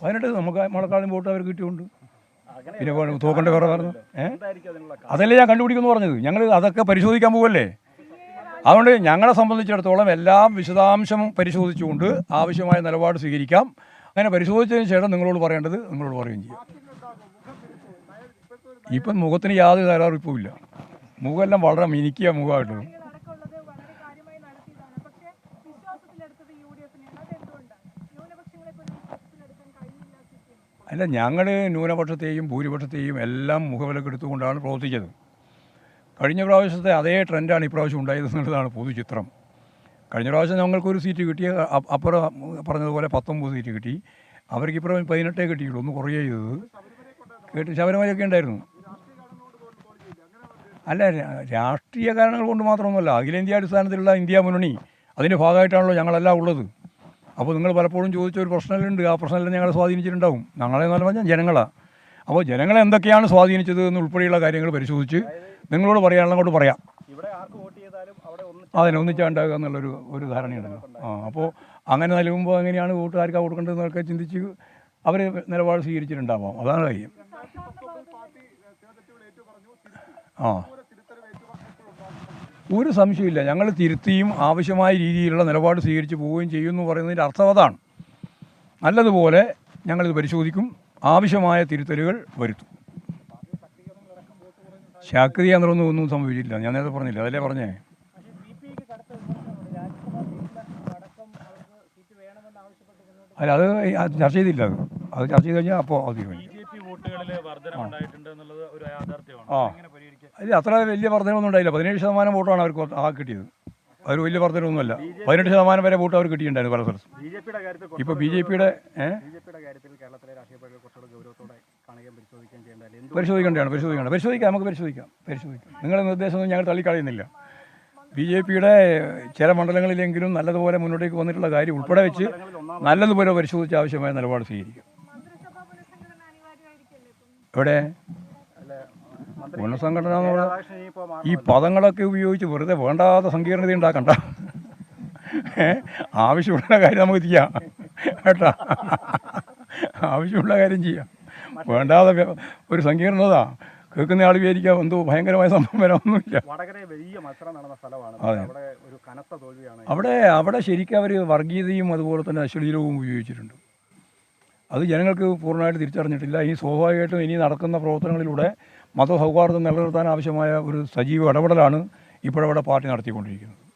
പതിനെട്ട് നമുക്ക് മുളക്കാളും വോട്ട് അവർ കിട്ടിയുണ്ട് പിന്നെ തോക്കണ്ട തോക്കേണ്ട കുറവ് പറഞ്ഞു? ഏ? എന്തായിരിക്കും അതിനുള്ള കാരണം? അതല്ലേ ഞാൻ കണ്ടുപിടിക്കുമെന്ന് പറഞ്ഞത്. ഞങ്ങൾ അതൊക്കെ പരിശോധിക്കാൻ പോവല്ലേ? അതുകൊണ്ട് ഞങ്ങളെ സംബന്ധിച്ചിടത്തോളം എല്ലാം വിശദാംശം പരിശോധിച്ചുകൊണ്ട് ആവശ്യമായ നിലപാട് സ്വീകരിക്കാം. അങ്ങനെ പരിശോധിച്ചതിന് ശേഷം നിങ്ങളോട് പറയേണ്ടത് നിങ്ങളോട് പറയുകയും ചെയ്യും. ഇപ്പം മുഖത്തിന് യാതൊരു തകരാറും ഇല്ല. മുഖമെല്ലാം വളരെ മിനിക്കുക മുഖമായിട്ട് അല്ല ഞങ്ങൾ ന്യൂനപക്ഷത്തെയും ഭൂരിപക്ഷത്തെയും എല്ലാം മുഖവിലക്കെടുത്തുകൊണ്ടാണ് പ്രവർത്തിച്ചത്. കഴിഞ്ഞ പ്രാവശ്യത്തെ അതേ ട്രെൻഡാണ് ഇപ്രാവശ്യം ഉണ്ടായത് എന്നുള്ളതാണ് പൊതുചിത്രം. കഴിഞ്ഞ പ്രാവശ്യം ഞങ്ങൾക്കൊരു സീറ്റ് കിട്ടിയ അപ്പുറ പറഞ്ഞതുപോലെ പത്തൊമ്പത് സീറ്റ് കിട്ടി. അവർക്ക് ഇപ്പുറം പതിനെട്ടേ കിട്ടിയുള്ളൂ ഒന്ന് കുറയുക ചെയ്തത്. കേട്ട് ശബരിമലയൊക്കെ ഉണ്ടായിരുന്നു. അല്ല രാഷ്ട്രീയ കാരണങ്ങൾ കൊണ്ട് മാത്രമൊന്നുമല്ല അഖിലേന്ത്യാ അടിസ്ഥാനത്തിലുള്ള ഇന്ത്യ മുന്നണി അതിന്റെ ഭാഗമായിട്ടാണല്ലോ ഞങ്ങളെല്ലാം ഉള്ളത്. അപ്പോൾ നിങ്ങൾ പലപ്പോഴും ചോദിച്ച ഒരു പ്രശ്നമുണ്ട്. ആ പ്രശ്നമെല്ലാം ഞങ്ങളെ സ്വാധീനിച്ചിട്ടുണ്ടാവും. ഞങ്ങളെ എന്ന് പറഞ്ഞാൽ ജനങ്ങളാണ് അപ്പോൾ ജനങ്ങളെ എന്തൊക്കെയാണ് സ്വാധീനിച്ചത് എന്ന് ഉൾപ്പെടെയുള്ള കാര്യങ്ങൾ പരിശോധിച്ച് നിങ്ങളോട് പറയാനുള്ള അങ്ങോട്ട് പറയാം. ഇവിടെ ആർക്ക് വോട്ട് ചെയ്താലും അവിടെ ഒന്ന് അതിനെ ഒന്നിച്ചാണ്ടാകുക എന്നുള്ളൊരു ഒരു ധാരണയുണ്ടല്ലോ ആ അപ്പോൾ അങ്ങനെ നൽകുമ്പോൾ എങ്ങനെയാണ് വോട്ടുകാർക്ക് കൊടുക്കേണ്ടതെന്നൊക്കെ ചിന്തിച്ച് അവർ നിലപാട് സ്വീകരിച്ചിട്ടുണ്ടാവാം. അതാണ് കാര്യം. ആ. ഒരു സംശയമില്ല ഞങ്ങൾ തിരുത്തിയും ആവശ്യമായ രീതിയിലുള്ള നിലപാട് സ്വീകരിച്ച് പോവുകയും ചെയ്യും എന്ന് പറയുന്നതിന്റെ അർത്ഥം അതാണ്. നല്ലതുപോലെ ഞങ്ങളിത് പരിശോധിക്കും. ആവശ്യമായ തിരുത്തലുകൾ വരുത്തും. ശാക്തി യന്ത്രമൊന്നും ഒന്നും സംഭവിച്ചില്ല ഞാൻ നേരത്തെ പറഞ്ഞില്ല? അതല്ലേ പറഞ്ഞേ? അല്ല അത് ചർച്ച ചെയ്തില്ല. അത് അത് ചർച്ച ചെയ്ത് കഴിഞ്ഞാൽ അപ്പോൾ അത് തീരുമാനിക്കും. അതിൽ അത്ര വലിയ വർധനമൊന്നും ഉണ്ടായില്ല. പതിനേഴ് ശതമാനം വോട്ടാണ് അവർക്ക് ആ കിട്ടിയത്. അവർ വലിയ വർധനമൊന്നുമല്ല പതിനെട്ട് ശതമാനം വരെ വോട്ട് അവർ കിട്ടിയിട്ടുണ്ടായിരുന്നു പല സ്ഥലത്തും. ഇപ്പൊ ഇപ്പോൾ ബി ജെ പിയുടെ പരിശോധിക്കേണ്ടതാണ് പരിശോധിക്കണം പരിശോധിക്കാം നമുക്ക് പരിശോധിക്കാം പരിശോധിക്കാം. നിങ്ങളുടെ നിർദ്ദേശമൊന്നും ഞങ്ങൾ തള്ളിക്കളയുന്നില്ല. ബി ജെ പിയുടെ ചില മണ്ഡലങ്ങളിലെങ്കിലും നല്ലതുപോലെ മുന്നോട്ടേക്ക് വന്നിട്ടുള്ള കാര്യം ഉൾപ്പെടെ വെച്ച് നല്ലതുപോലെ പരിശോധിച്ച് ആവശ്യമായ നിലപാട് സ്വീകരിക്കും. അല്ല പുനഃസംഘടന എന്ന് പറഞ്ഞാൽ ഈ പദങ്ങളൊക്കെ ഉപയോഗിച്ച് വെറുതെ വേണ്ടാത്ത സങ്കീർണത ഉണ്ടാക്കണ്ട? ആവശ്യമുള്ള കാര്യം നമുക്ക് ചെയ്യാം. കേട്ടാ? ആവശ്യമുള്ള കാര്യം ചെയ്യാം. വേണ്ടാതെ ഒരു സങ്കീർണത. കേൾക്കുന്ന ആൾ വിചാരിക്കാം എന്തോ ഭയങ്കരമായ സംഭവം വരാമൊന്നുമില്ല അതെ. അവിടെ അവിടെ ശരിക്കും അവർ വർഗീയതയും അതുപോലെ തന്നെ അശ്ലീലവും ഉപയോഗിച്ചിട്ടുണ്ട്. അത് ജനങ്ങൾക്ക് പൂർണമായിട്ട് തിരിച്ചറിഞ്ഞിട്ടില്ല. ഈ സ്വാഭാവികമായിട്ടും ഇനി നടക്കുന്ന പ്രവർത്തനങ്ങളിലൂടെ മതസൗഹാർദ്ദം നിലനിർത്താൻ ആവശ്യമായ ഒരു സജീവ ഇടപെടലാണ് ഇപ്പോഴവിടെ പാർട്ടി നടത്തിക്കൊണ്ടിരിക്കുന്നത്.